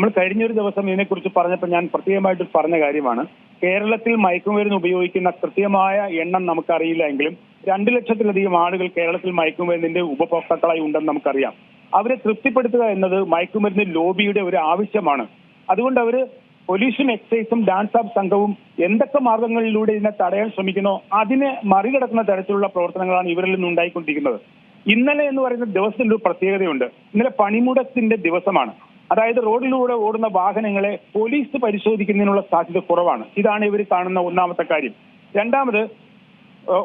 നമ്മൾ കഴിഞ്ഞൊരു ദിവസം ഇതിനെക്കുറിച്ച് പറഞ്ഞപ്പോൾ ഞാൻ പ്രത്യേകമായിട്ട് പറഞ്ഞ കാര്യമാണ്. കേരളത്തിൽ മയക്കുമരുന്ന് ഉപയോഗിക്കുന്ന കൃത്യമായ എണ്ണം നമുക്കറിയില്ല എങ്കിലും രണ്ടു ലക്ഷത്തിലധികം ആളുകൾ കേരളത്തിൽ മയക്കുമരുന്നിന്റെ ഉപഭോക്താക്കളായി ഉണ്ടെന്ന് നമുക്കറിയാം. അവരെ തൃപ്തിപ്പെടുത്തുക എന്നത് മയക്കുമരുന്ന് ലോബിയുടെ ഒരു ആവശ്യമാണ്. അതുകൊണ്ട് അവർ പോലീസും എക്സൈസും ഡാൻസ് ആപ്പ് സംഘവും എന്തൊക്കെ മാർഗങ്ങളിലൂടെ ഇതിനെ തടയാൻ ശ്രമിക്കുന്നോ അതിനെ മറികടക്കുന്ന തരത്തിലുള്ള പ്രവർത്തനങ്ങളാണ് ഇവരിൽ നിന്ന് ഉണ്ടായിക്കൊണ്ടിരിക്കുന്നത്. ഇന്നലെ എന്ന് പറയുന്ന ദിവസത്തിന്റെ ഒരു പ്രത്യേകതയുണ്ട്. ഇന്നലെ പണിമുടക്കിന്റെ ദിവസമാണ്. അതായത് റോഡിലൂടെ ഓടുന്ന വാഹനങ്ങളെ പോലീസ് പരിശോധിക്കുന്നതിനുള്ള സാധ്യത കുറവാണ്. ഇതാണ് ഇവർ കാണുന്ന ഒന്നാമത്തെ കാര്യം. രണ്ടാമത്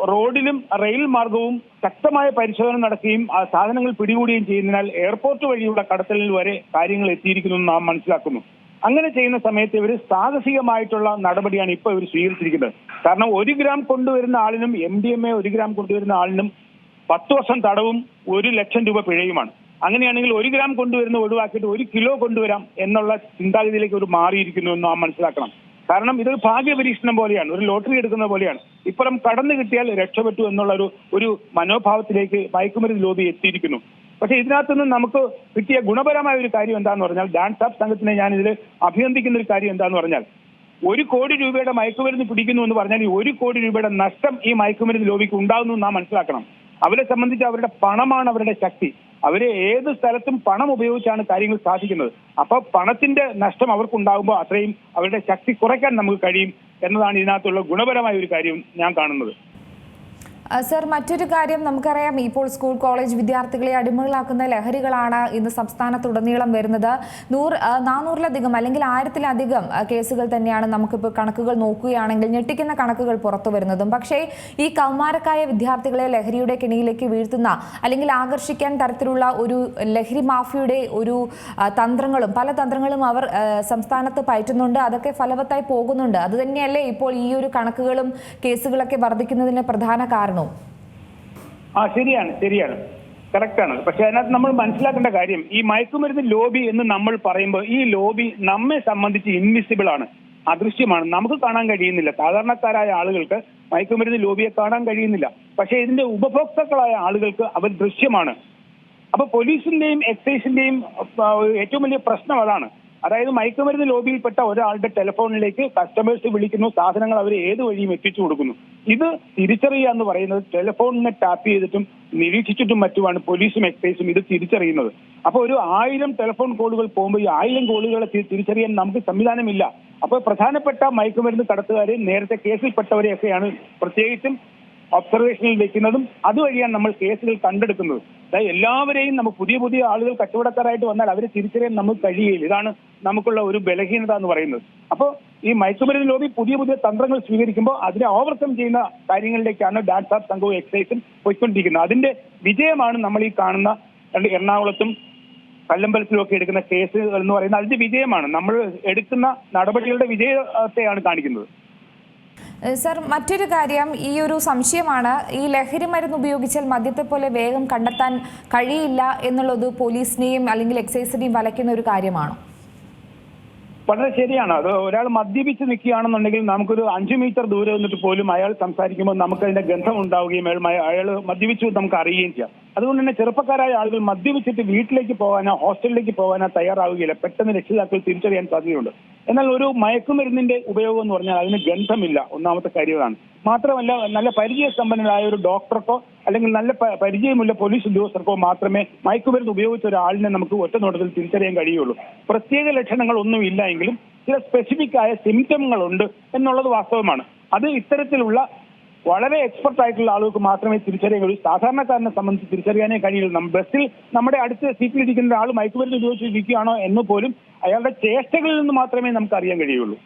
റോഡിലും റെയിൽ മാർഗവും ശക്തമായ പരിശോധന നടക്കുകയും ആ സാധനങ്ങൾ പിടികൂടുകയും ചെയ്യുന്നതിനാൽ എയർപോർട്ട് വഴിയുള്ള കടത്തലിൽ വരെ കാര്യങ്ങൾ എത്തിയിരിക്കുന്നു നാം മനസ്സിലാക്കുന്നു. അങ്ങനെ ചെയ്യുന്ന സമയത്ത് ഇവർ സാഹസികമായിട്ടുള്ള നടപടിയാണ് ഇപ്പോൾ ഇവർ സ്വീകരിച്ചിരിക്കുന്നത്. കാരണം ഒരു ഗ്രാം കൊണ്ടുവരുന്ന ആളിനും എം ഡി എം എ ഒരു ഗ്രാം കൊണ്ടുവരുന്ന ആളിനും പത്ത് വർഷം തടവും ഒരു ലക്ഷം രൂപ പിഴയുമാണ്. അങ്ങനെയാണെങ്കിൽ ഒരു ഗ്രാം കൊണ്ടുവരുന്ന ഒഴിവാക്കിയിട്ട് ഒരു കിലോ കൊണ്ടുവരാം എന്നുള്ള ചിന്താഗതിയിലേക്ക് ഒരു മാറിയിരിക്കുന്നു എന്ന് നാം മനസ്സിലാക്കണം. കാരണം ഇതൊരു ഭാഗ്യ പരീക്ഷണം പോലെയാണ് ഒരു ലോട്ടറി എടുക്കുന്ന പോലെയാണ്. ഇപ്പുറം കടന്നു കിട്ടിയാൽ രക്ഷപ്പെട്ടു എന്നുള്ള ഒരു ഒരു മനോഭാവത്തിലേക്ക് മയക്കുമരുന്ന് ലോബി എത്തിയിരിക്കുന്നു. പക്ഷെ ഇതിനകത്തുനിന്ന് നമുക്ക് കിട്ടിയ ഗുണപരമായ ഒരു കാര്യം എന്താന്ന് പറഞ്ഞാൽ ഡാൻസ് ആപ്പ് സംഘത്തിനെ ഞാൻ ഇതിൽ അഭിനന്ദിക്കുന്ന ഒരു കാര്യം എന്താന്ന് പറഞ്ഞാൽ ഒരു കോടി രൂപയുടെ മയക്കുമരുന്ന് പിടിക്കുന്നു എന്ന് പറഞ്ഞാൽ ഒരു കോടി രൂപയുടെ നഷ്ടം ഈ മയക്കുമരുന്ന് ലോബിക്ക് ഉണ്ടാകുന്നു നാം മനസ്സിലാക്കണം. അവരെ സംബന്ധിച്ച് അവരുടെ പണമാണ് അവരുടെ ശക്തി. അവരെ ഏത് സ്ഥലത്തും പണം ഉപയോഗിച്ചാണ് കാര്യങ്ങൾ സാധിക്കുന്നത്. അപ്പൊ പണത്തിന്റെ നഷ്ടം അവർക്കുണ്ടാകുമ്പോൾ അത്രയും അവരുടെ ശക്തി കുറയ്ക്കാൻ നമുക്ക് കഴിയും എന്നതാണ് ഇതിനകത്തുള്ള ഗുണപരമായ ഒരു കാര്യം ഞാൻ കാണുന്നത്. സർ മറ്റൊരു കാര്യം നമുക്കറിയാം. ഇപ്പോൾ സ്കൂൾ കോളേജ് വിദ്യാർത്ഥികളെ അടിമകളാക്കുന്ന ലഹരികളാണ് ഇന്ന് സംസ്ഥാനത്തുടനീളം വരുന്നത്. നൂറ് നാനൂറിലധികം അല്ലെങ്കിൽ ആയിരത്തിലധികം കേസുകൾ തന്നെയാണ് നമുക്കിപ്പോൾ കണക്കുകൾ നോക്കുകയാണെങ്കിൽ ഞെട്ടിക്കുന്ന കണക്കുകൾ പുറത്തു വരുന്നതും. പക്ഷേ ഈ കൗമാരക്കായ വിദ്യാർത്ഥികളെ ലഹരിയുടെ കെണിയിലേക്ക് വീഴ്ത്തുന്ന അല്ലെങ്കിൽ ആകർഷിക്കാൻ തരത്തിലുള്ള ഒരു ലഹരി മാഫിയുടെ ഒരു തന്ത്രങ്ങളും പല തന്ത്രങ്ങളും അവർ സംസ്ഥാനത്ത് പയറ്റുന്നുണ്ട്. അതൊക്കെ ഫലവത്തായി പോകുന്നുണ്ട്. അതുതന്നെയല്ലേ ഇപ്പോൾ ഈ ഒരു കണക്കുകളും കേസുകളൊക്കെ വർദ്ധിക്കുന്നതിന് പ്രധാന കാരണവും ആ ശരിയാണ് ശരിയാണ്. കറക്റ്റാണ് പക്ഷെ അതിനകത്ത് നമ്മൾ മനസ്സിലാക്കേണ്ട കാര്യം ഈ മയക്കുമരുന്ന് ലോബി എന്ന് നമ്മൾ പറയുമ്പോൾ ഈ ലോബി നമ്മെ സംബന്ധിച്ച് ഇൻവിസിബിൾ ആണ്. അദൃശ്യമാണ്. നമുക്ക് കാണാൻ കഴിയുന്നില്ല. സാധാരണക്കാരായ ആളുകൾക്ക് മയക്കുമരുന്ന് ലോബിയെ കാണാൻ കഴിയുന്നില്ല. പക്ഷേ ഇതിന്റെ ഉപഭോക്താക്കളായ ആളുകൾക്ക് അവർ ദൃശ്യമാണ്. അപ്പൊ പോലീസിന്റെയും എക്സൈസിന്റെയും ഏറ്റവും വലിയ പ്രശ്നം അതാണ്. അതായത് മയക്കുമരുന്ന് ലോബിയിൽപ്പെട്ട ഒരാളുടെ ടെലിഫോണിലേക്ക് കസ്റ്റമേഴ്സ് വിളിക്കുന്നു സാധനങ്ങൾ അവർ ഏത് വഴിയും എത്തിച്ചു കൊടുക്കുന്നു. ഇത് തിരിച്ചറിയുക എന്ന് പറയുന്നത് ടെലിഫോണിനെ ടാപ്പ് ചെയ്തിട്ടും നിരീക്ഷിച്ചിട്ടും മറ്റുമാണ് പോലീസും എക്സൈസും ഇത് തിരിച്ചറിയുന്നത്. അപ്പോൾ ഒരു ആയിരം ടെലിഫോൺ കോളുകൾ പോകുമ്പോൾ ഈ ആയിരം കോളുകളെ തിരിച്ചറിയാൻ നമുക്ക് സംവിധാനമില്ല. അപ്പോൾ പ്രധാനപ്പെട്ട മയക്കുമരുന്ന് കടത്തുകാരെ നേരത്തെ കേസിൽപ്പെട്ടവരെയൊക്കെയാണ് പ്രത്യേകിച്ചും ഒബ്സർവേഷനിൽ വെക്കുന്നതും അതുവഴിയാണ് നമ്മൾ കേസുകൾ കണ്ടെടുക്കുന്നത്. അതായത് എല്ലാവരെയും നമുക്ക് പുതിയ പുതിയ ആളുകൾ കച്ചവടക്കാരായിട്ട് വന്നാൽ അവരെ തിരിച്ചറിയാൻ നമുക്ക് കഴിയില്ല ഇതാണ് നമുക്കുള്ള ഒരു ബലഹീനത എന്ന് പറയുന്നത്. അപ്പോൾ ഈ മയക്കുമരുന്ന് ലോബി പുതിയ പുതിയ തന്ത്രങ്ങൾ സ്വീകരിക്കുമ്പോൾ അതിനെ ഓവർകം ചെയ്യുന്ന കാര്യങ്ങളിലേക്കാണ് ഡാൻസ് ആപ്പ് സംഘവും എക്സൈസും പോയിക്കൊണ്ടിരിക്കുന്നത്. അതിന്റെ വിജയമാണ് നമ്മൾ ഈ കാണുന്ന എറണാകുളത്തും കല്ലമ്പലത്തിലും ഒക്കെ എടുക്കുന്ന കേസുകൾ എന്ന് പറയുന്നത്. അതിന്റെ വിജയമാണ്. നമ്മൾ എടുക്കുന്ന നടപടികളുടെ വിജയത്തെയാണ് കാണിക്കുന്നത്. സർ മറ്റൊരു കാര്യം ഈ ഒരു സംശയമാണ് ഈ ലഹരി മരുന്ന് ഉപയോഗിച്ചാൽ മദ്യത്തെ പോലെ വേഗം കണ്ടെത്താൻ കഴിയില്ല എന്നുള്ളത് പോലീസിനെയും അല്ലെങ്കിൽ എക്സൈസിനെയും വലയ്ക്കുന്ന ഒരു കാര്യമാണോ? വളരെ ശരിയാണ്. അത് ഒരാൾ മദ്യപിച്ച് നിൽക്കുകയാണെന്നുണ്ടെങ്കിൽ നമുക്കൊരു അഞ്ചു മീറ്റർ ദൂരെ നിന്നിട്ട് പോലും അയാൾ സംസാരിക്കുമ്പോൾ നമുക്ക് അതിന്റെ ഗന്ധം ഉണ്ടാവുകയും അയാൾ മദ്യപിച്ചു നമുക്ക് അറിയുകയും ചെയ്യാം. അതുകൊണ്ട് തന്നെ ചെറുപ്പക്കാരായ ആളുകൾ മദ്യപിച്ചിട്ട് വീട്ടിലേക്ക് പോകാനോ ഹോസ്റ്റലിലേക്ക് പോകാനോ തയ്യാറാവുകയില്ല. പെട്ടെന്ന് രക്ഷിതാക്കൾ തിരിച്ചറിയാൻ സാധ്യതയുണ്ട്. എന്നാൽ ഒരു മയക്കുമരുന്നിന്റെ ഉപയോഗം എന്ന് പറഞ്ഞാൽ അതിന് ഗന്ധമില്ല. ഒന്നാമത്തെ കാര്യമാണ് മാത്രമല്ല നല്ല പരിചയസമ്പന്നരായ ഒരു ഡോക്ടർക്കോ അല്ലെങ്കിൽ നല്ല പരിചയമുള്ള പോലീസ് ഉദ്യോഗസ്ഥർക്കോ മാത്രമേ മയക്കുമരുന്ന് ഉപയോഗിച്ച ഒരാളിനെ നമുക്ക് ഒറ്റ നോട്ടത്തിൽ തിരിച്ചറിയാൻ കഴിയുള്ളൂ. പ്രത്യേക ലക്ഷണങ്ങൾ ഒന്നും ഇല്ല എങ്കിലും ചില സ്പെസിഫിക് ആയ സിംറ്റമുകളുണ്ട് എന്നുള്ളത് വാസ്തവമാണ്. അത് ഇത്തരത്തിലുള്ള വളരെ എക്സ്പെർട്ട് ആയിട്ടുള്ള ആളുകൾക്ക് മാത്രമേ തിരിച്ചറിയാൻ കഴിയൂ. സാധാരണക്കാരനെ സംബന്ധിച്ച് തിരിച്ചറിയാനേ കഴിയുള്ളൂ. ബസ്സിൽ നമ്മുടെ അടുത്ത് സീറ്റിലിരിക്കുന്ന ആൾ മയക്കുമരുന്ന് ഉപയോഗിച്ചിരിക്കുകയാണോ എന്ന് പോലും അയാളുടെ ചേഷ്ടകളിൽ നിന്ന് മാത്രമേ നമുക്ക് അറിയാൻ കഴിയുള്ളൂ.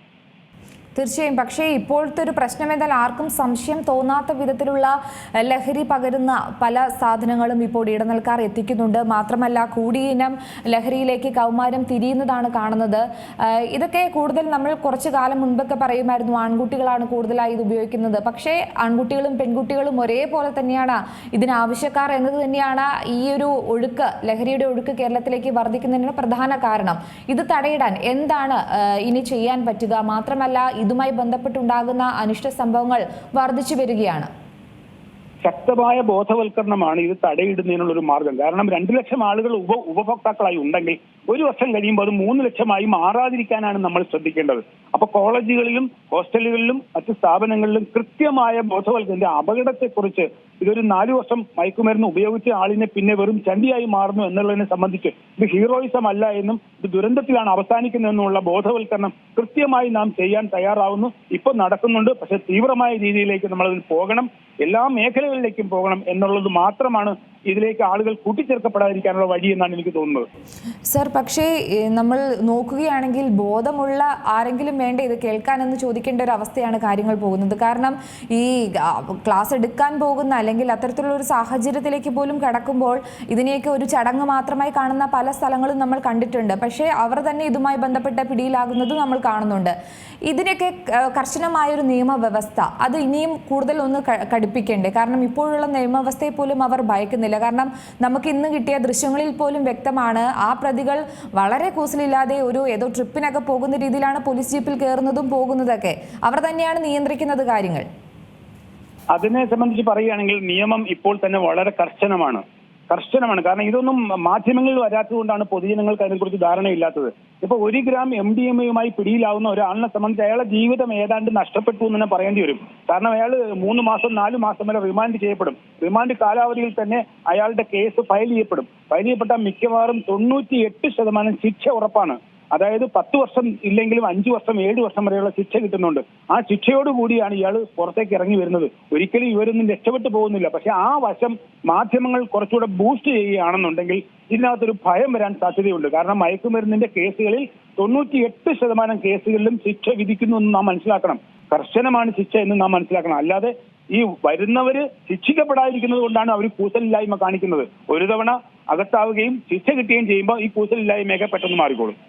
തീർച്ചയായും. പക്ഷേ ഇപ്പോഴത്തെ ഒരു പ്രശ്നം എന്നാൽ ആർക്കും സംശയം തോന്നാത്ത വിധത്തിലുള്ള ലഹരി പകരുന്ന പല സാധനങ്ങളും ഇപ്പോൾ ഇടനിൽക്കാർ എത്തിക്കുന്നുണ്ട്. മാത്രമല്ല കൂടിയിനം ലഹരിയിലേക്ക് കൗമാരം തിരിയുന്നതാണ് കാണുന്നത്. ഇതൊക്കെ കൂടുതൽ നമ്മൾ കുറച്ചു കാലം മുൻപൊക്കെ പറയുമായിരുന്നു ആൺകുട്ടികളാണ് കൂടുതലായി ഇത് ഉപയോഗിക്കുന്നത്. പക്ഷേ ആൺകുട്ടികളും പെൺകുട്ടികളും ഒരേപോലെ തന്നെയാണ് ഇതിന് ആവശ്യക്കാർ എന്നത് തന്നെയാണ് ഈ ഒരു ഒഴുക്ക് ലഹരിയുടെ ഒഴുക്ക് കേരളത്തിലേക്ക് വർദ്ധിക്കുന്നതിന് പ്രധാന കാരണം. ഇത് തടയിടാൻ എന്താണ് ഇനി ചെയ്യാൻ പറ്റുക? മാത്രമല്ല ഇതുമായി ബന്ധപ്പെട്ടുണ്ടാകുന്ന അനിഷ്ട സംഭവങ്ങൾ വർദ്ധിച്ചു വരികയാണ് ശക്തമായ ബോധവൽക്കരണമാണ് ഇത് തടയിടുന്നതിനുള്ള ഒരു മാർഗം. കാരണം രണ്ടു ലക്ഷം ആളുകൾ ഉപ ഉപഭോക്താക്കളായി ഉണ്ടെങ്കിൽ ഒരു വർഷം കഴിയുമ്പോൾ അത് മൂന്ന് ലക്ഷമായി മാറാതിരിക്കാനാണ് നമ്മൾ ശ്രദ്ധിക്കേണ്ടത്. അപ്പൊ കോളേജുകളിലും ഹോസ്റ്റലുകളിലും മറ്റ് സ്ഥാപനങ്ങളിലും കൃത്യമായ ബോധവൽക്കരണ അപകടത്തെക്കുറിച്ച് ഇതൊരു നാലു വർഷം മയക്കുമരുന്ന് ഉപയോഗിച്ച ആളിനെ പിന്നെ വെറും ചണ്ടിയായി മാറുന്നു എന്നുള്ളതിനെ സംബന്ധിച്ച് ഇത് ഹീറോയിസം അല്ല എന്നും ഇത് ദുരന്തത്തിലാണ് അവസാനിക്കുന്നതെന്നുള്ള ബോധവൽക്കരണം കൃത്യമായി നാം ചെയ്യാൻ തയ്യാറാവുന്നു. ഇപ്പൊ നടക്കുന്നുണ്ട്. പക്ഷെ തീവ്രമായ രീതിയിലേക്ക് നമ്മൾ അതിൽ പോകണം. എല്ലാ മേഖലകളിലേക്കും പോകണം എന്നുള്ളത് മാത്രമാണ് ഇതിലേക്ക് ആളുകൾ കൂട്ടിച്ചേർക്കപ്പെടാതിരിക്കാനുള്ള വഴി എന്നാണ് എനിക്ക് തോന്നുന്നത്. സർ പക്ഷേ നമ്മൾ നോക്കുകയാണെങ്കിൽ ബോധമുള്ള ആരെങ്കിലും വേണ്ട ഇത് കേൾക്കാനെന്ന് ചോദിക്കേണ്ട ഒരു അവസ്ഥയാണ് കാര്യങ്ങൾ പോകുന്നത്. കാരണം ഈ ക്ലാസ് എടുക്കാൻ പോകുന്ന അല്ലെങ്കിൽ അത്തരത്തിലുള്ള ഒരു സാഹചര്യത്തിലേക്ക് പോലും കടക്കുമ്പോൾ ഇതിനെയൊക്കെ ഒരു ചടങ്ങ് മാത്രമായി കാണുന്ന പല സ്ഥലങ്ങളും നമ്മൾ കണ്ടിട്ടുണ്ട്. പക്ഷേ അവർ തന്നെ ഇതുമായി ബന്ധപ്പെട്ട പിടിയിലാകുന്നത് നമ്മൾ കാണുന്നുണ്ട്. ഇതിനൊക്കെ കർശനമായൊരു നിയമവ്യവസ്ഥ അത് ഇനിയും കൂടുതൽ ഒന്ന് കടുപ്പിക്കേണ്ടേ? കാരണം ഇപ്പോഴുള്ള നിയമവ്യവസ്ഥയെ പോലും അവർ ഭയക്കുന്നില്ല. കാരണം നമുക്ക് ഇന്ന് കിട്ടിയ ദൃശ്യങ്ങളിൽ പോലും വ്യക്തമാണ് ആ പ്രതികൾ വളരെ കൂസലില്ലാതെ ഒരു ഏതോ ട്രിപ്പിനൊക്കെ പോകുന്ന രീതിയിലാണ് പോലീസ് ജീപ്പിൽ കയറുന്നതും പോകുന്നതൊക്കെ. അവർ തന്നെയാണ് നിയന്ത്രിക്കുന്നത് കാര്യങ്ങൾ. അതിനെ സംബന്ധിച്ച് പറയുകയാണെങ്കിൽ നിയമം ഇപ്പോൾ തന്നെ വളരെ കർശനമാണ്. കർശനമാണ്. കാരണം ഇതൊന്നും മാധ്യമങ്ങളിൽ വരാത്തതുകൊണ്ടാണ് പൊതുജനങ്ങൾക്ക് അതിനെക്കുറിച്ച് ധാരണയില്ലാത്തത്. ഇപ്പൊ ഒരു ഗ്രാം എം ഡി എം എയുമായി പിടിയിലാവുന്ന ഒരാളിനെ സംബന്ധിച്ച് അയാളെ ജീവിതം ഏതാണ്ട് നഷ്ടപ്പെട്ടു എന്ന് തന്നെ പറയേണ്ടി വരും. കാരണം അയാൾ മൂന്ന് മാസം നാല് മാസം വരെ റിമാൻഡ് ചെയ്യപ്പെടും. റിമാൻഡ് കാലാവധിയിൽ തന്നെ അയാളുടെ കേസ് ഫയൽ ചെയ്യപ്പെടും. ഫയൽ ചെയ്യപ്പെട്ട മിക്കവാറും തൊണ്ണൂറ്റി എട്ട് ശതമാനം ശിക്ഷ ഉറപ്പാണ്. അതായത് പത്ത് വർഷം ഇല്ലെങ്കിലും അഞ്ചു വർഷം ഏഴ് വർഷം വരെയുള്ള ശിക്ഷ കിട്ടുന്നുണ്ട്. ആ ശിക്ഷയോട് കൂടിയാണ് ഇയാൾ പുറത്തേക്ക് ഇറങ്ങി വരുന്നത്. ഒരിക്കലും ഇവരൊന്നും രക്ഷപ്പെട്ടു പോകുന്നില്ല. പക്ഷെ ആ വശം മാധ്യമങ്ങൾ കുറച്ചുകൂടെ ബൂസ്റ്റ് ചെയ്യുകയാണെന്നുണ്ടെങ്കിൽ ഇതിനകത്തൊരു ഭയം വരാൻ സാധ്യതയുണ്ട്. കാരണം മയക്കുമരുന്നിന്റെ കേസുകളിൽ തൊണ്ണൂറ്റി എട്ട് ശതമാനം കേസുകളിലും ശിക്ഷ വിധിക്കുന്നു എന്ന് നാം മനസ്സിലാക്കണം. കർശനമാണ് ശിക്ഷ എന്ന് നാം മനസ്സിലാക്കണം. അല്ലാതെ ഈ വരുന്നവര് ശിക്ഷിക്കപ്പെടാതിരിക്കുന്നത് കൊണ്ടാണ് അവർ കൂസലില്ലായ്മ കാണിക്കുന്നത്. ഒരു തവണ അകത്താവുകയും ശിക്ഷ കിട്ടുകയും ചെയ്യുമ്പോൾ ഈ കൂസലില്ലായ്മയൊക്കെ പെട്ടെന്ന് മാറിക്കോളും.